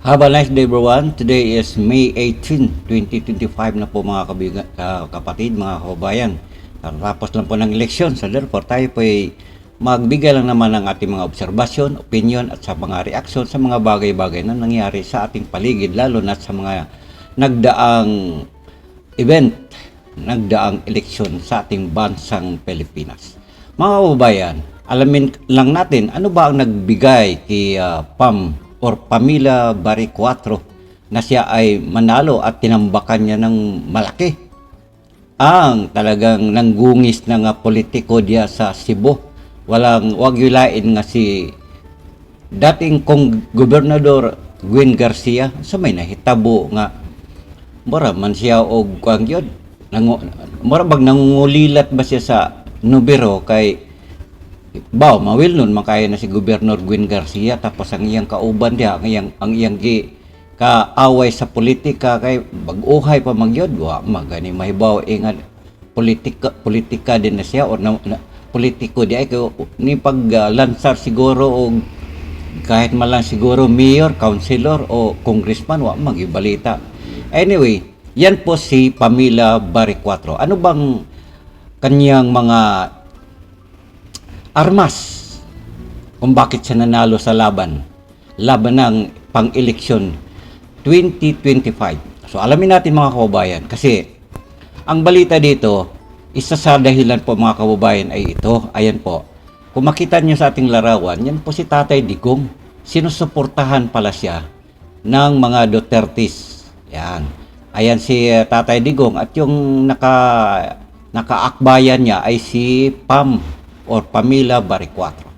Have a nice day everyone. Today is May 18, 2025 na po mga kabiga, ka- kapatid, mga kababayan. Tapos lang po ng eleksyon. So therefore tayo po ay magbigay lang naman ng ating mga obserbasyon, opinion at sa mga reaksyon sa mga bagay-bagay na nangyari sa ating paligid lalo na sa mga nagdaang event, nagdaang eleksyon sa ating bansang Pilipinas. Mga kababayan, alamin lang natin ano ba ang nagbigay kay ah, Pam or Pamila Bari 4 na siya ay manalo at tinambakan niya ng malaki. Ang talagang nanggungis na nga politiko diya sa Cebu. Walang wag yulain nga si dating kong gobernador Gwen Garcia sa may nahitabo nga mura man siya og kuang yun nangu, mura bag nangungulilat ba siya sa nubero kay Baw, mawil nun makaya na si Gobernador Gwen Garcia tapos ang iyang kauban diya, ang iyang, ang iyang gi, kaaway sa politika kay baguhay pa magyod wa magani mahibaw ingat politika politika din na siya or na, na, politiko di ay kay ni paglansar siguro og kahit man lang siguro mayor, councilor o congressman wa magibalita. Anyway, yan po si Pamela Baricuatro. Ano bang kanyang mga armas kung bakit siya nanalo sa laban. Laban ng pang-eleksyon 2025. So alamin natin mga kababayan kasi ang balita dito, isa sa dahilan po mga kababayan ay ito. Ayan po. Kung makita niyo sa ating larawan, yan po si Tatay Digong. Sinusuportahan pala siya ng mga Dutertes. Yan. Ayan si eh, Tatay Digong at yung naka nakaakbayan niya ay si Pam or Pamela Baricuatro.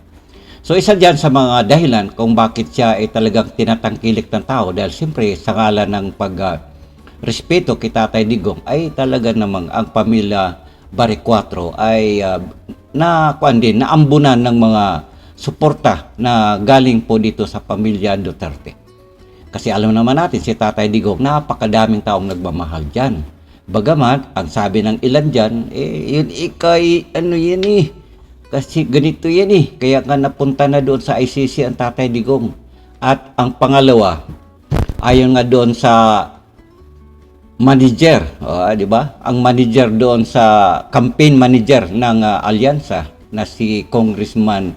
So isa diyan sa mga dahilan kung bakit siya ay talagang tinatangkilik ng tao dahil siyempre sa ngalan ng pag respeto kay Tatay Digong ay talaga namang ang pamilya Baricuatro ay ah, na kuan din naambunan ng mga suporta na galing po dito sa pamilya Duterte. Kasi alam naman natin si Tatay Digong napakadaming taong nagmamahal diyan. Bagamat ang sabi ng ilan diyan eh yun ikay ano yan eh kasi ganito yan eh. Kaya nga napunta na doon sa ICC ang Tatay Digong. At ang pangalawa, ayon nga doon sa manager, oh, di ba? Ang manager doon sa campaign manager ng ah, alyansa na si Congressman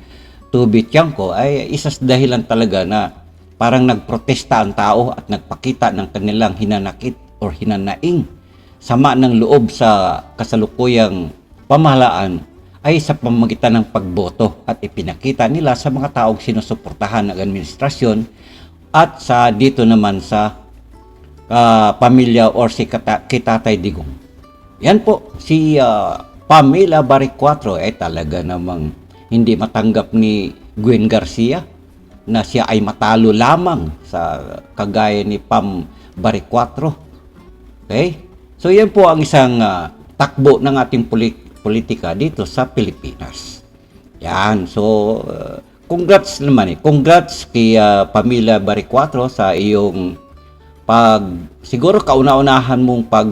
Tubi Tiangco ay isa sa dahilan talaga na parang nagprotesta ang tao at nagpakita ng kanilang hinanakit or hinanaing sama ng loob sa kasalukuyang pamahalaan ay sa pamamagitan ng pagboto at ipinakita nila sa mga taong sinusuportahan ng administrasyon at sa dito naman sa ah, pamilya or si kata, Kitatay Digong. Yan po, si ah, Pamela Baricuatro ay talaga namang hindi matanggap ni Gwen Garcia na siya ay matalo lamang sa kagaya ni Pam Baricuatro. Okay? So yan po ang isang ah, takbo ng ating poli- politika dito sa Pilipinas. Yan. So, uh, congrats naman eh. Congrats kay uh, Pamela Baricuatro sa iyong pag siguro kauna-unahan mong pag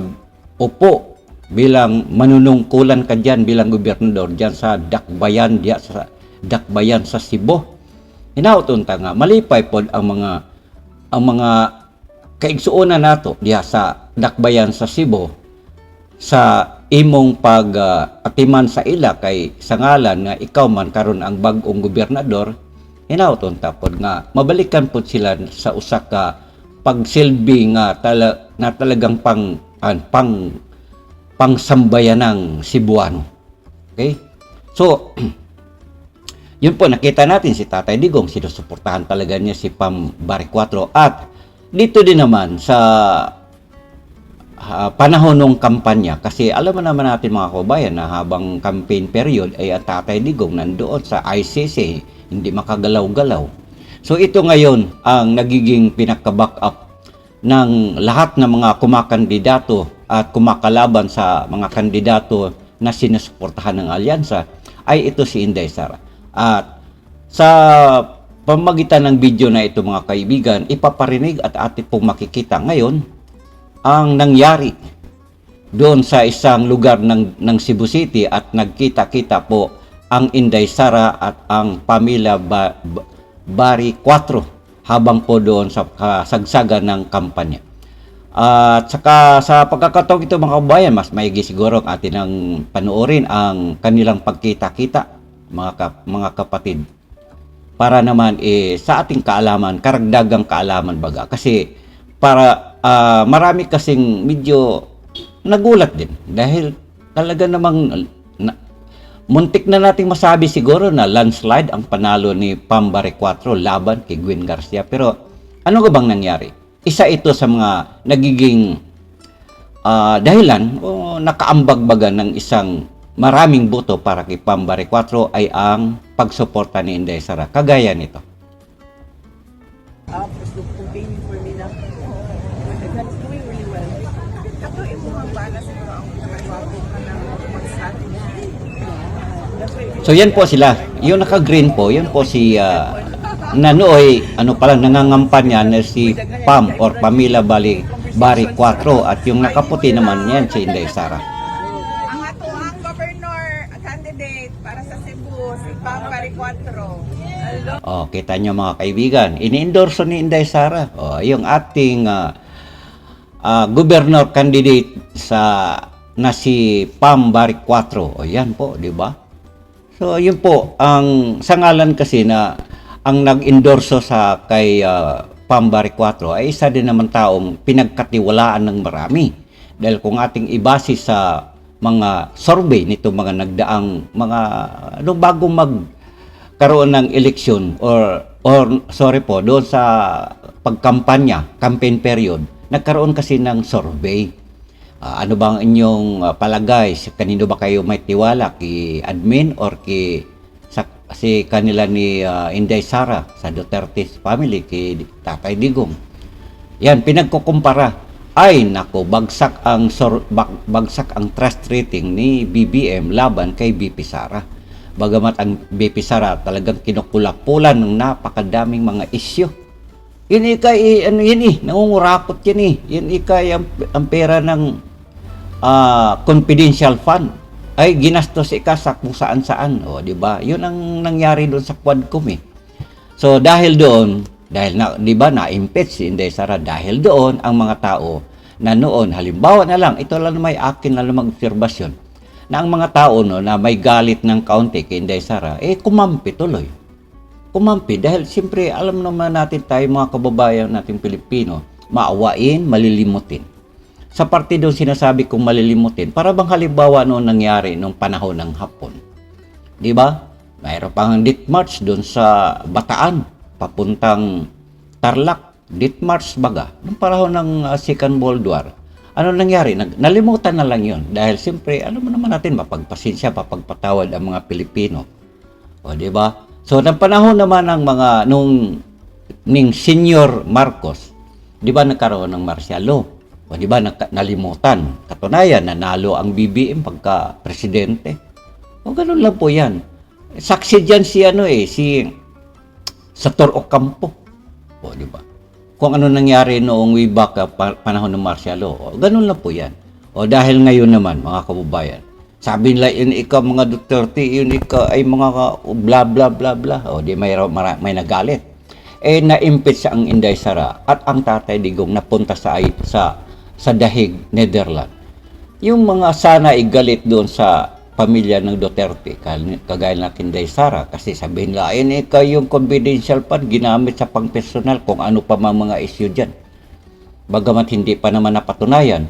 upo bilang manunungkulan ka diyan bilang gobernador diyan sa Dakbayan diya sa Dakbayan sa Cebu. Hinauton ta nga malipay pod ang mga ang mga kaigsuonan nato diya sa Dakbayan sa Cebu sa imong pag ah, atiman sa ila kay sa ngalan nga ikaw man karon ang bag-ong gobernador hinauton tapod nga mabalikan pud sila sa usa ka pagsilbi nga tala, na talagang pang an, pang pangsambayan ng Cebuano. Okay? So, yun po, nakita natin si Tatay Digong, sinusuportahan talaga niya si Pam Baricuatro. At dito din naman sa ah, panahon ng kampanya kasi alam naman natin mga kabayan na habang campaign period ay ang Tatay Digong nandoon sa ICC hindi makagalaw-galaw. So ito ngayon ang nagiging pinaka-back up ng lahat ng mga kumakandidato at kumakalaban sa mga kandidato na sinusuportahan ng alyansa ay ito si Inday Sara. At sa pamagitan ng video na ito mga kaibigan, ipaparinig at atin pong makikita ngayon ang nangyari doon sa isang lugar ng, ng Cebu City at nagkita-kita po ang Inday Sara at ang Pamela ba, Ba- Bari 4 habang po doon sa kasagsagan ng kampanya. At saka sa pagkakataong ito mga kabayan, mas maigi siguro ang atin ang panoorin ang kanilang pagkita-kita mga, kap- mga kapatid para naman eh, sa ating kaalaman, karagdagang kaalaman baga. Kasi para ah, marami kasing medyo nagulat din dahil talaga namang na, muntik na nating masabi siguro na landslide ang panalo ni Pambare 4 laban kay Gwen Garcia. Pero ano ga bang nangyari? Isa ito sa mga nagiging ah, dahilan o nakaambagbaga ng isang maraming boto para kay Pambare 4 ay ang pagsuporta ni Inday Sara. Kagaya nito. So yan po sila. Yung naka-green po, yun po si uh, Nanoy, ano pala, nangangampanya na si Pam or Pamela Bali Bari 4 at yung nakaputi naman yan si Inday Sara. ang ato ang governor candidate para sa Cebu, si Pam Paricuatro. Hello. Oh, kita nyo mga kaibigan, ini-endorso ni Inday Sara. Oh, yung ating uh, uh, governor candidate sa na si Pam Bari 4. O yan po, di ba? So, yun po, ang sa ngalan kasi na ang nag-endorso sa kay uh, Pam Bari 4 ay isa din naman taong pinagkatiwalaan ng marami. Dahil kung ating ibase sa mga survey nito mga nagdaang mga ano bago mag karoon ng eleksyon or or sorry po doon sa pagkampanya campaign period nagkaroon kasi ng survey Ah, ano bang inyong ah, palagay? Kanino ba kayo may tiwala? Kay admin or kay sa si kanila ni ah, Inday Sara sa Duterte family kay Tatay Digong? Yan pinagkukumpara. Ay nako bagsak ang sor, bag- bagsak ang trust rating ni BBM laban kay BP Sara. Bagamat ang BP Sara talagang kinukulapulan ng napakadaming mga isyu. Yun ikay ano yun eh nangungurakot yan eh. Yun ikay ang, ang pera ng ah, confidential fund. Ay ginastos ika sa kung saan saan. O di ba? Yun ang nangyari doon sa Quadcom eh. So dahil doon dahil na di ba na impeach si Inday Sara dahil doon ang mga tao na noon halimbawa na lang ito lang may akin na lang obserbasyon na ang mga tao no na may galit ng kaunti kay Inday Sara eh kumampi tuloy. Kumampi dahil siyempre alam naman natin tayo mga kababayan nating Pilipino maawain malilimutin sa parte doon sinasabi kong malilimutin. Para bang halimbawa noon nangyari nung panahon ng Hapon. Di ba? Mayroon pang death march doon sa Bataan papuntang Tarlac. Death march baga. Nung panahon ng uh, Second World War ano nangyari? Nag, nalimutan na lang yon dahil siyempre alam mo naman natin mapagpasensya mapagpatawad ang mga Pilipino. O, di ba? So, ng panahon naman ng mga, nung, ning Senior Marcos, di ba nagkaroon ng martial law? O, di ba nalimutan? Katunayan, nanalo ang BBM pagka presidente. O, ganun lang po yan. Saksi dyan si, ano eh, si Sator Ocampo. O, di ba? Kung ano nangyari noong way back ah, pa- panahon ng martial law. O, ganun lang po yan. O, dahil ngayon naman, mga kababayan, sabi nila, yun ikaw mga Duterte, yun ikaw ay mga bla bla bla bla. O di may, mara- may nagalit. Eh, na-impeach ang Inday Sara at ang Tatay Digong napunta sa, sa, sa Dahig, Netherlands. Yung mga sana igalit doon sa pamilya ng Duterte, kagaya ng Inday Sara, kasi sabihin nila, ayun ikaw yung confidential fund, ginamit sa pang-personal kung ano pa mga mga issue dyan. Bagamat hindi pa naman napatunayan,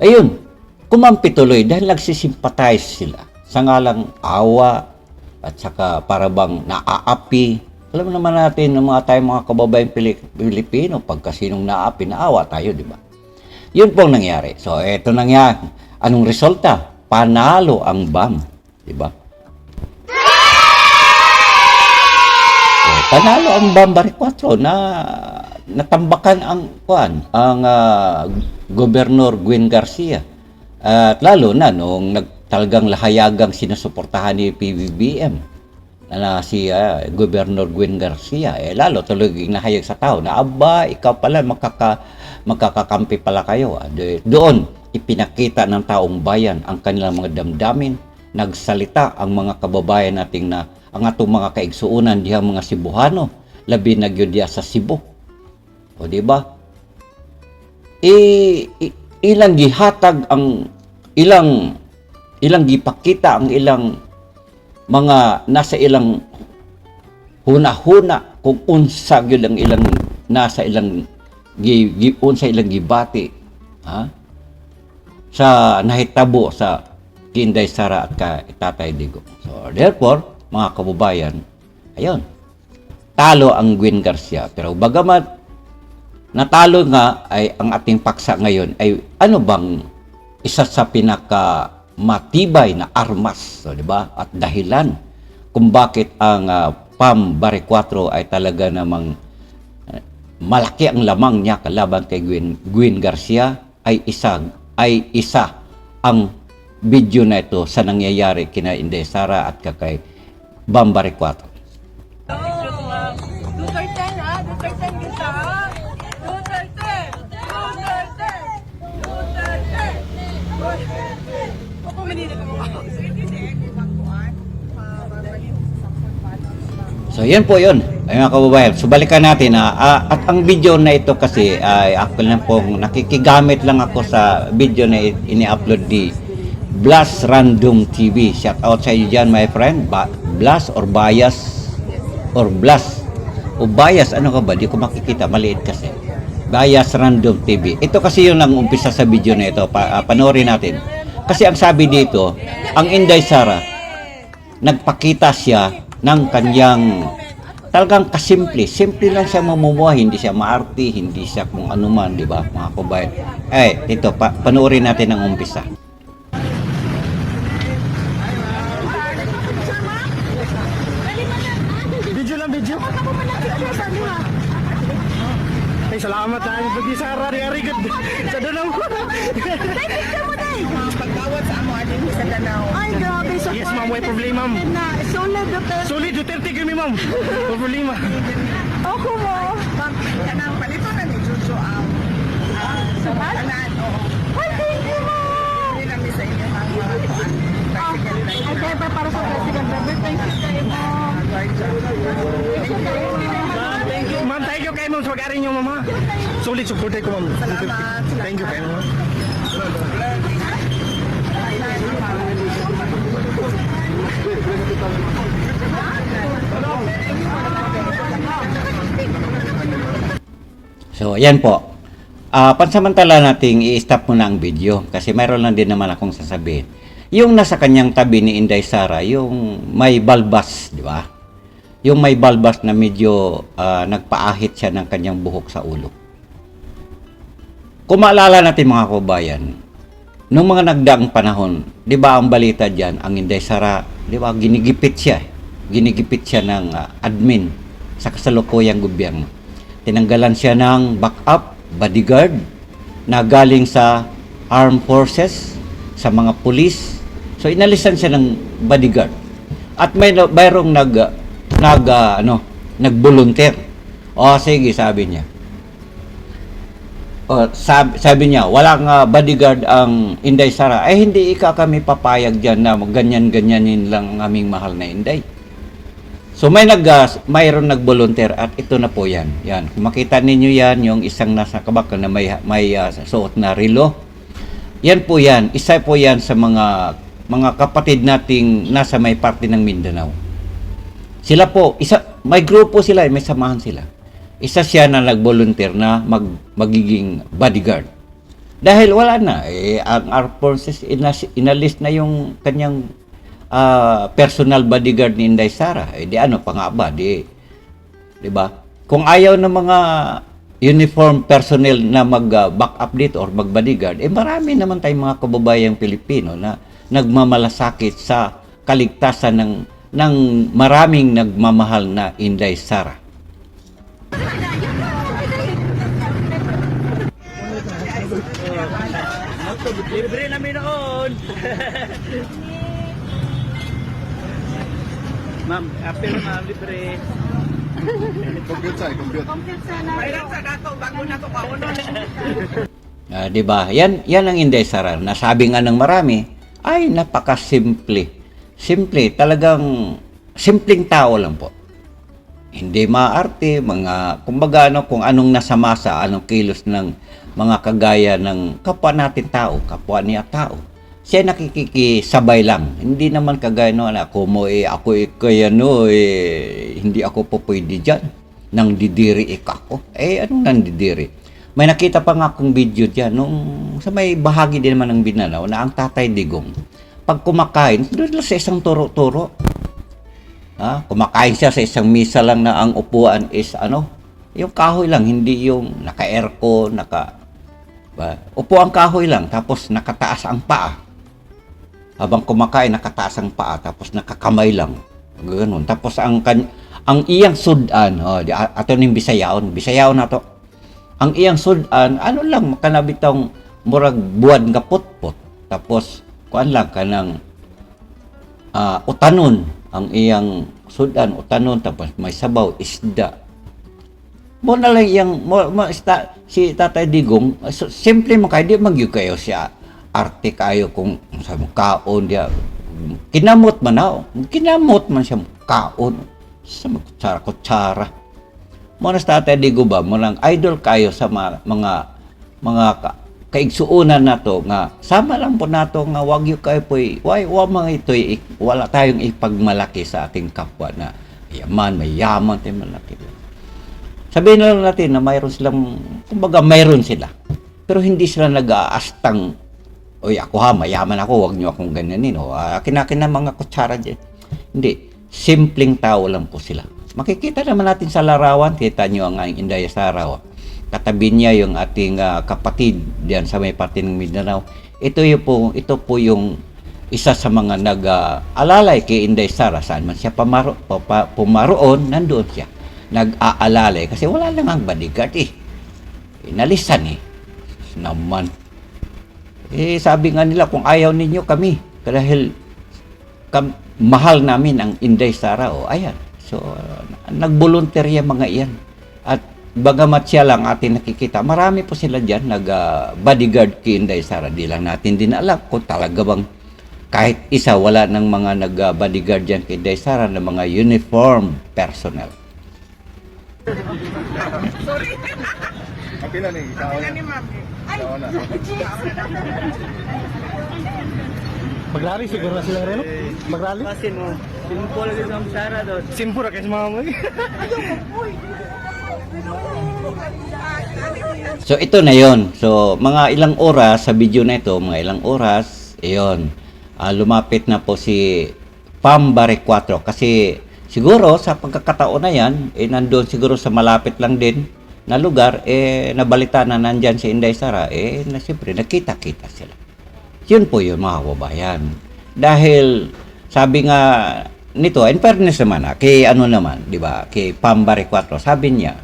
Ayun, kumampi tuloy dahil nagsisimpatize sila sa ngalang awa at saka para bang naaapi. Alam naman natin ng mga tayo mga kababayan Pili- Pilipino, pagka sinong naapi, naawa tayo, di ba? Yun pong nangyari. So, eto nangyari. Anong resulta? Panalo ang BAM. Di ba? So, panalo ang BAM Bari 4 na natambakan ang kuan ang ah, Gobernador Gwen Garcia. At lalo na nung nag, lahayagang sinusuportahan ni PBBM na, si ah, Gobernador Gwen Garcia eh lalo tuloy nahayag sa tao na aba ikaw pala makaka magkakakampi pala kayo Ah, doon ipinakita ng taong bayan ang kanilang mga damdamin nagsalita ang mga kababayan nating na ang atong mga kaigsuunan diha mga Cebuano labi na gyud sa Cebu. O di ba? I- ilang gihatag ang ilang ilang gipakita ang ilang mga nasa ilang huna-huna kung unsa gyud ang ilang nasa ilang gi, gi unsa ilang gibati ha sa nahitabo sa Kinday Sara at ka Tatay Digo. So therefore, mga kababayan, ayun. Talo ang Gwen Garcia. Pero bagamat natalo nga ay ang ating paksa ngayon ay ano bang isa sa pinaka matibay na armas, so, di ba? At dahilan kung bakit ang ah, PAM Bare 4 ay talaga namang eh, malaki ang lamang niya kalaban kay Gwen, Gwen Garcia ay isa ay isa ang video na ito sa nangyayari kina Inday Sara at kakay Bambare 4. So yan po yun, ay mga kababayan. So balikan natin ha. Ah, at ang video na ito kasi ay ako lang pong nakikigamit lang ako sa video na ini-upload ni Blast Random TV. Shout out sa iyo dyan my friend. Ba- Blast or Bias or Blast o Bias ano ka ba? Di ko makikita. Maliit kasi. Bias Random TV. Ito kasi yung nang umpisa sa video na ito. Pa, ah, panoorin natin. Kasi ang sabi dito, ang Inday Sara, nagpakita siya ng kanyang talagang kasimple. Simple lang siya mamumuhay, hindi siya maarte, hindi siya kung ano man, di ba, mga kabayan. Eh, ito, pa, panoorin natin ang umpisa. Video lang, video. Ay, salamat na. Pagi sa rari-ari gud. Sa Danau. Mga pagkawat sa amo adin sa Danau. Ay, grabe. Yes, ma'am. May problema, ma'am. Na, solid Duterte. Solid Duterte kami, ma'am. May problema. Ako mo. Ma'am, kanang palito na ni Jojo ang ang kanan. Ay, thank you, ma'am. Hindi namin sa inyo ang mga kuan. Ah, Practical na Ay, kaya pa para sa President Robert. Thank you kayo, ma'am. Thank you, ma'am. Thank you kayo, ma'am. Sa pag-ari niyo, ma'am. ha? Solid support ko, ma'am. Salamat. Thank you kayo, ma'am. So, yan po. Ah, pansamantala nating i-stop muna ang video kasi mayroon lang din naman akong sasabihin. Yung nasa kanyang tabi ni Inday Sara, yung may balbas, di ba? Yung may balbas na medyo ah, nagpaahit siya ng kanyang buhok sa ulo. Kung maalala natin mga kabayan, nung mga nagdaang panahon, di ba ang balita dyan, ang Inday Sara, di ba, ginigipit siya. eh. Ginigipit siya ng ah, admin sa kasalukuyang gobyerno. Tinanggalan siya ng backup, bodyguard, na galing sa armed forces, sa mga pulis. So inalisan siya ng bodyguard. At may mayroong nag nag ah, ano, nag-volunteer. O sige, sabi niya. O, sabi, sabi niya, walang ah, bodyguard ang Inday Sara. Eh, hindi ika kami papayag dyan na ganyan-ganyanin lang ang aming mahal na Inday. So may nag uh, mayroon nag-volunteer at ito na po 'yan. Yan. Kung makita ninyo 'yan, yung isang nasa kabak na may may ah, suot na relo. Yan po 'yan. Isa po 'yan sa mga mga kapatid nating nasa may parte ng Mindanao. Sila po, isa may grupo sila, eh, may samahan sila. Isa siya na nag-volunteer na mag, magiging bodyguard. Dahil wala na, eh, ang armed forces inas, inalis na yung kanyang ah, personal bodyguard ni Inday Sara. Eh di ano pa nga? Di, di ba? Kung ayaw ng mga uniform personnel na mag-back up dito or mag-bodyguard, eh marami naman tayong mga kababayang Pilipino na nagmamalasakit sa kaligtasan ng ng maraming nagmamahal na Inday Sara. Libre namin noon. Ma'am, apel ma'am, libre. Mayroon sa dato bago na to kaunon. Ah, 'di ba? Yan yan ang Inday Sara. Nasabi nga ng marami, ay napakasimple. Simple, talagang simpleng tao lang po. hindi maarte, mga, kumbaga ano, kung anong nasa masa, anong kilos ng mga kagaya ng kapwa natin tao, kapwa niya tao. Siya nakikisabay lang. Hindi naman kagaya no, ako mo eh, ako eh, kaya no, eh, hindi ako po pwede dyan. Nang didiri ik ako. Eh, anong nang didiri? May nakita pa nga akong video dyan, nung sa may bahagi din naman ng Binanaw, na ang tatay digong, pag kumakain, doon sa isang turo-turo. Ha? Kumakain siya sa isang misa lang na ang upuan is ano, yung kahoy lang, hindi yung naka-aircon, naka... Ba? Upo ang kahoy lang, tapos nakataas ang paa. Habang kumakain, nakataas ang paa, tapos nakakamay lang. Ganun. Tapos ang kan ang iyang sudan, oh, di, ato ning Bisayaon, Bisayaon na to. Ang iyang sudan, ano lang, makanabitang murag buwan nga putpot. Tapos, kuan lang kanang ah, utanon ang iyang sudan utanon tapos may sabaw isda mo na lang iyang mo, mo sta, si Tatay Digong so, simple man kay di magyud kayo siya. Arte kayo kung sa kaon dia kinamot man na kinamot man siya kaon. Sa mga kutsara kutsara. Mo na sa Tatay Digong ba mo lang idol kayo sa mga mga, mga ka, kaigsuunan nato nga sama lang po nato nga wag yu kayo po'y why wa mga ito'y ik- wala tayong ipagmalaki sa ating kapwa na yaman may yaman tayo malaki. Sabihin na lang natin na mayroon silang kumbaga mayroon sila. Pero hindi sila nag-aastang oy ako ha mayaman ako wag niyo akong ganyanin. O akin akin na mga kutsara dyan. Hindi. Simpleng tao lang po sila. Makikita naman natin sa larawan kita niyo ang Inday sa larawan katabi niya yung ating ah, kapatid diyan sa may parte ng Mindanao. Ito yung po, ito po yung isa sa mga nag-aalalay kay Inday Sara. Saan man siya pamaro, papa, pumaroon, nandoon siya. Nag-aalalay kasi wala lang ang bodyguard eh. Inalisan eh. Naman. Eh, sabi nga nila, kung ayaw ninyo kami, dahil kam, mahal namin ang Inday Sara, o ayan. So, uh, nagbolunterya mga iyan. At bagamat siya lang atin nakikita, marami po sila dyan, nag-bodyguard kay Inday Sara. Di lang natin din alam kung talaga bang kahit isa wala ng mga nag-bodyguard dyan kay Inday Sara ng mga uniform personnel. Kapila ni, ikaw Ano ni Ma'am? Ikaw na. Maglari siguro na sila rin, no? Maglari? Kasi mo, simple lagi sa Sara doon. Simpura kayo sa mga mo. So ito na yon. So mga ilang oras sa video na ito, mga ilang oras, iyon. Ah, lumapit na po si Pambare 4 kasi siguro sa pagkakataon na yan, eh nandoon siguro sa malapit lang din na lugar, eh nabalita na nandyan si Inday Sara, eh na siyempre nakita-kita sila. Yun po yun mga kababayan. Dahil sabi nga nito, in fairness naman, ah, kay ano naman, di ba, kay Pambare 4, sabi niya,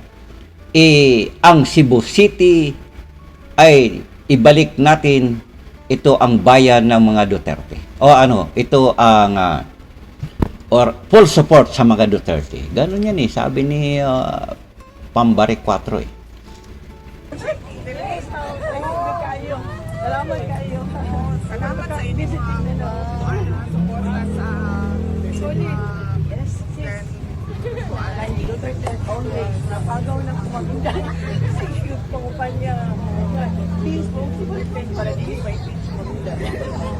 eh, ang Cebu City ay ibalik natin ito ang bayan ng mga Duterte. O ano, ito ang ah, or full support sa mga Duterte. Ganun yan eh, sabi ni ah, Pambare 4 eh. Salamat kayo. Salamat sa inyo ano, suporta sa. Yes, sis. Duterte always. Napagaw ng kumagundan. Sa cute kumpanya. Please, po, si Duterte para di pa i-teach mo nila.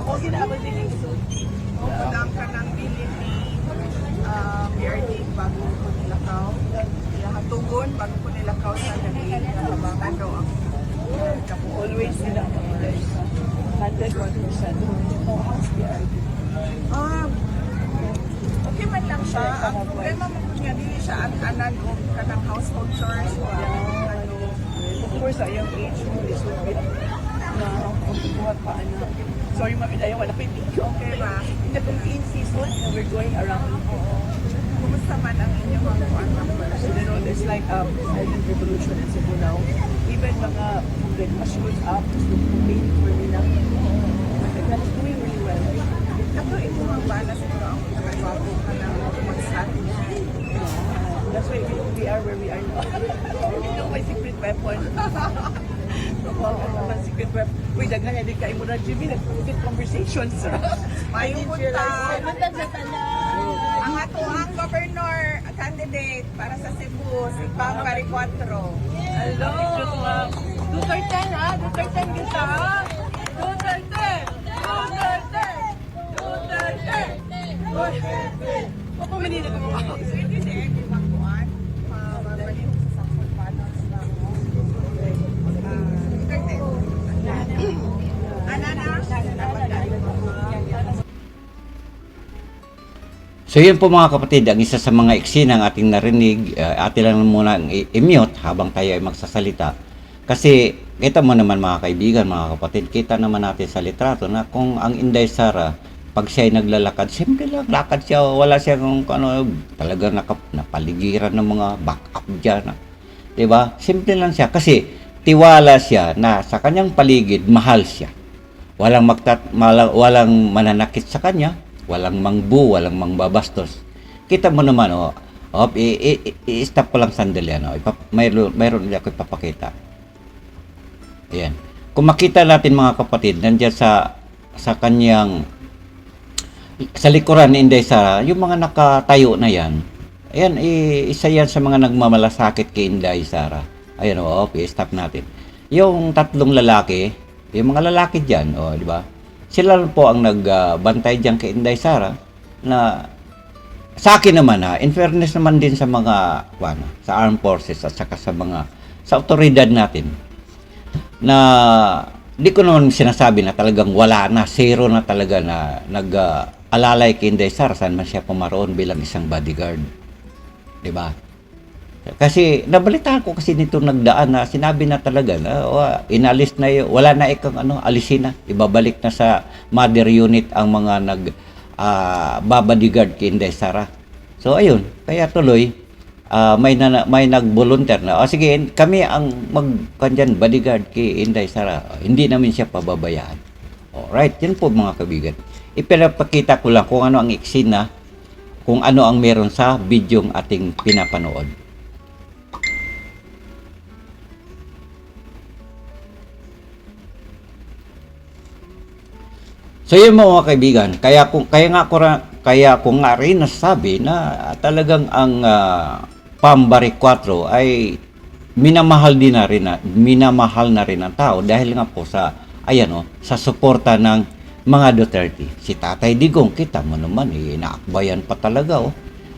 O, ginabal din yung suit. O, padang ka ng bilin ni PRD bago ko nilakaw. Ilahatugon bago ko nilakaw sa naging nakabangan daw ang Kapo always sila ang mga 101%. Ah, okay man lang siya. Ang problema mo nga dili siya an anan o kanang household chores o ano. Of course, sa young age mo, this would be na buhat pa ano. Sorry, mami, ayaw, wala pa yung video. Okay ba? Ito kung in season, and we're going around. Kumusta man ang inyong mga kuwan numbers? You know, there's like um, silent revolution in Cebu now. Even mga like mushrooms up, pain for nila. That's doing really well. Ato ito ang bala siguro ang nagbago ka na mag-strategy. That's why we, we are where we are now. you know my secret weapon. Oo, oh, my secret weapon. Uy, daghan nga din kayo mo na, Jimmy. Nag-secret conversations. Mayong punta. Ang ato ang governor, candidate para sa Cebu, si Pam Caricuatro. Hello! Duterte na, Duterte kita ha? Duterte! Duterte! Duterte! Duterte! Opo, manila ko ako. So yun po mga kapatid, ang isa sa mga eksena ng ating narinig, uh, atin lang muna ang i-mute habang tayo ay magsasalita. Kasi kita mo naman mga kaibigan, mga kapatid, kita naman natin sa litrato na kung ang Inday Sara, pag siya ay naglalakad, simple lang, lakad siya, wala siya kung ano, talaga nakap, napaligiran ng mga back-up dyan. ah. 'Di ba? Simple lang siya kasi tiwala siya na sa kanyang paligid, mahal siya. Walang magtat mala- walang mananakit sa kanya, walang mangbu, walang mangbabastos. Kita mo naman oh, oh i-stop ko lang sandali ano. Ipap- mayroon mayroon ulit ako ipapakita. Ayan. Kung makita natin mga kapatid, nandiyan sa sa kanyang sa likuran ni Inday Sara, yung mga nakatayo na yan, ayan, isa yan sa mga nagmamalasakit kay Inday Sara. Ayan, o, okay, stop natin. Yung tatlong lalaki, yung mga lalaki dyan, o, di ba? Sila po ang nagbantay dyan kay Inday Sara na sa akin naman ha, in fairness naman din sa mga, ano, sa armed forces at saka sa mga, sa otoridad natin, na di ko naman sinasabi na talagang wala na, zero na talaga na nag-alalay kay Inday Sara saan man siya pumaroon bilang isang bodyguard. 'Di ba? Kasi nabalitaan ko kasi nito nagdaan na sinabi na talaga na wa, inalis na yun, wala na ikang ano, alisin na, ibabalik na sa mother unit ang mga nag ah, babodyguard kay Inday Sara. So ayun, kaya tuloy ah, may na, may nag-volunteer na. O sige, kami ang mag kanyan bodyguard kay Inday Sara. Hindi namin siya pababayaan. Alright, yun po mga kabigan. Ipinapakita ko lang kung ano ang eksena, kung ano ang meron sa bidyong ating pinapanood. So yun mga kaibigan, kaya kung kaya nga ko kaya ko nga rin nasabi na talagang ang uh, Pambari 4 ay minamahal din na rin na, minamahal na rin ng tao dahil nga po sa ayan oh, sa suporta ng mga Duterte. Si Tatay Digong, kita mo naman, eh, inaakbayan pa talaga oh.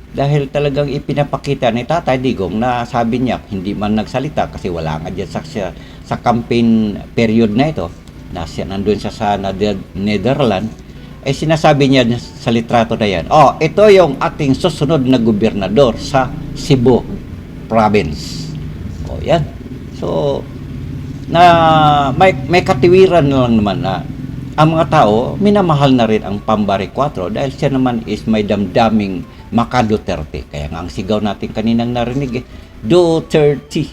Dahil talagang ipinapakita ni Tatay Digong na sabi niya, hindi man nagsalita kasi wala nga dyan sa, sa campaign period na ito, na siya nandun siya sa Nether- Netherlands, eh sinasabi niya sa litrato na yan, oh, ito yung ating susunod na gobernador sa Cebu province. Oh, yan. So, na may, may katiwiran lang naman na ang mga tao, minamahal na rin ang Pambari 4 dahil siya naman is may damdaming Maka Duterte. Kaya nga ang sigaw natin kaninang narinig eh, Duterte,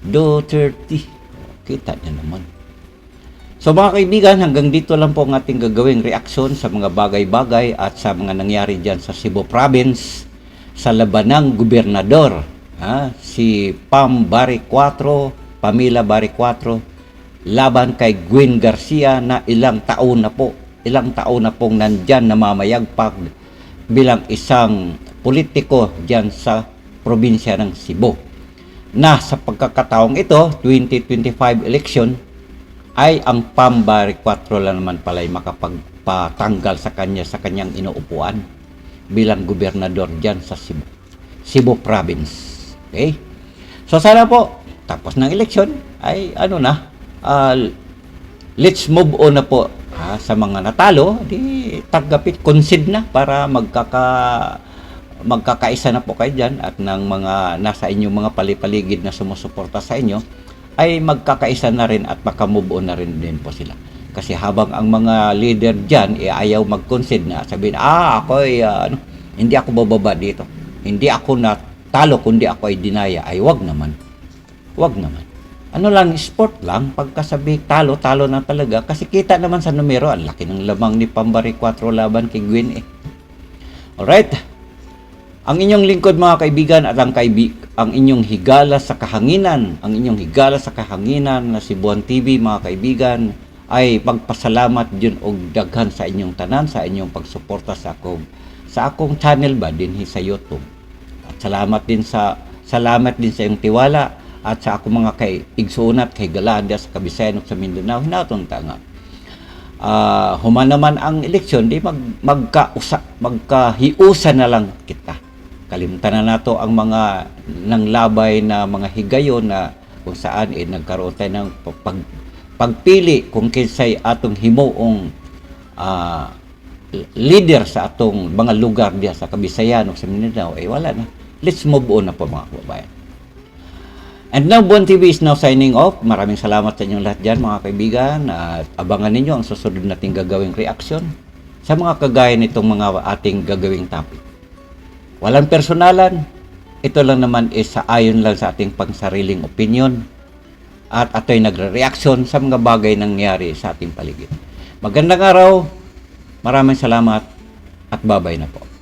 Duterte. Kita niya naman. So mga kaibigan, hanggang dito lang po ang ating gagawing reaksyon sa mga bagay-bagay at sa mga nangyari dyan sa Cebu Province sa labanang gobernador. Ha? Si Pam Bari 4, Pamela Bari 4, laban kay Gwen Garcia na ilang taon na po, ilang taon na pong nandyan namamayagpag bilang isang politiko dyan sa probinsya ng Cebu. Na sa pagkakataong ito, 2025 election, ay ang Pambari 4 lang naman pala ay makapagpatanggal sa kanya sa kanyang inuupuan bilang gobernador dyan sa Cebu, Cebu province. Okay? So sana po, tapos ng eleksyon, ay ano na, ah, let's move on na po ha, sa mga natalo, di tanggapin, concede na para magkaka magkakaisa na po kayo dyan at ng mga nasa inyong mga palipaligid na sumusuporta sa inyo ay magkakaisa na rin at makamove on na rin din po sila. Kasi habang ang mga leader dyan eh, ayaw mag-concede na, sabihin, ah, ako ay, ah, ano, hindi ako bababa dito. Hindi ako natalo, kundi ako ay dinaya. Ay, wag naman. Wag naman. Ano lang, sport lang. Pagkasabi, talo, talo na talaga. Kasi kita naman sa numero, ang laki ng lamang ni Pambari 4 laban kay Gwen eh. Alright. Ang inyong lingkod mga kaibigan at ang, kaibig, ang inyong higala sa kahanginan, ang inyong higala sa kahanginan na si Buwan TV mga kaibigan ay pagpasalamat yun og daghan sa inyong tanan sa inyong pagsuporta sa akong sa akong channel ba dinhi sa YouTube. At salamat din sa salamat din sa iyong tiwala at sa ako mga kay igsuon at kay Galanda sa Kabisayan sa Mindanao. Hinatunta nga ah human naman ang eleksyon di mag magkausa magkahiusa na lang kita kalimtan na nato ang mga nanglabay na mga higayon na kung saan eh, nagkaroon tayo ng pag, pagpili kung kinsay atong himuong ah, leader sa atong mga lugar diya sa Kabisayan o sa Mindanao eh wala na let's move on na po mga kababayan And now, Bon TV is now signing off. Maraming salamat sa inyong lahat dyan, mga kaibigan. At abangan ninyo ang susunod nating gagawing reaction sa mga kagaya nitong mga ating gagawing topic. Walang personalan. Ito lang naman is sa ayon lang sa ating pangsariling opinion. At ato'y nagre-reaction sa mga bagay nangyari sa ating paligid. Magandang araw. Maraming salamat. At babay na po.